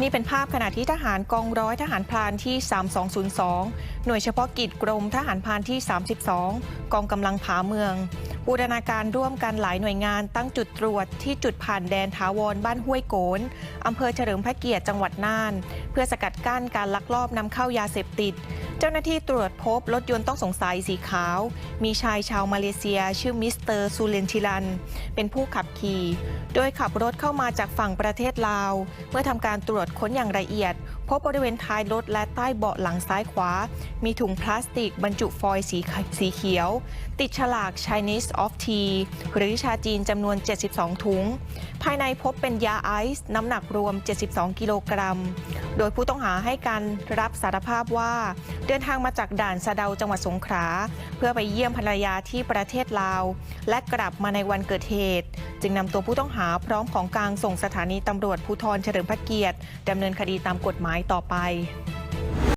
นี่เป็นภาพขณะที่ทหารกองร้อยทหารพรานที่ 3202 หน่วยเฉพาะกิจกรมทหารพรานที่ 32 กองกำลังผาเมืองบูรณาการร่วมกันหลายหน่วยงานตั้งจุดตรวจที่จุดผ่านแดนถาวรบ้านห้วยโกนอำเภอเฉลิมพระเกียรติจังหวัดน่าน เพื่อสกัดกั้นการลักลอบนำเข้ายาเสพติด เจ้าหน้าที่ตรวจพบรถยนต์ต้องสงสัยสีขาว มีชายชาวมาเลเซีย ชื่อมิสเตอร์ซูเลนชิลัน เป็นผู้ขับขี่ โดยขับรถเข้ามาจากฝั่งประเทศลาว เมื่อทำการตรวจค้นอย่างละเอียด พบบริเวณท้ายรถและใต้เบาะหลังซ้ายขวา มีถุงพลาสติกบรรจุฟอยล์สีสีเขียว ติดฉลาก Chinese of Tea หรือชาจีนจำนวน 72 ถุง ภายในพบเป็นยาไอซ์น้ำหนักรวม 72 กิโลกรัม โดยผู้ต้องหาให้การรับสารภาพว่าเดินทางมาจากด่านสะเดาจังหวัดสงขลาเพื่อไปเยี่ยมภรรยาที่ประเทศลาว และกลับมาในวันเกิดเหตุ จึงนำตัวผู้ต้องหาพร้อมของกลางส่งสถานีตำรวจภูธรเฉลิมพระเกียรติดำเนินคดีตามกฎหมายต่อไป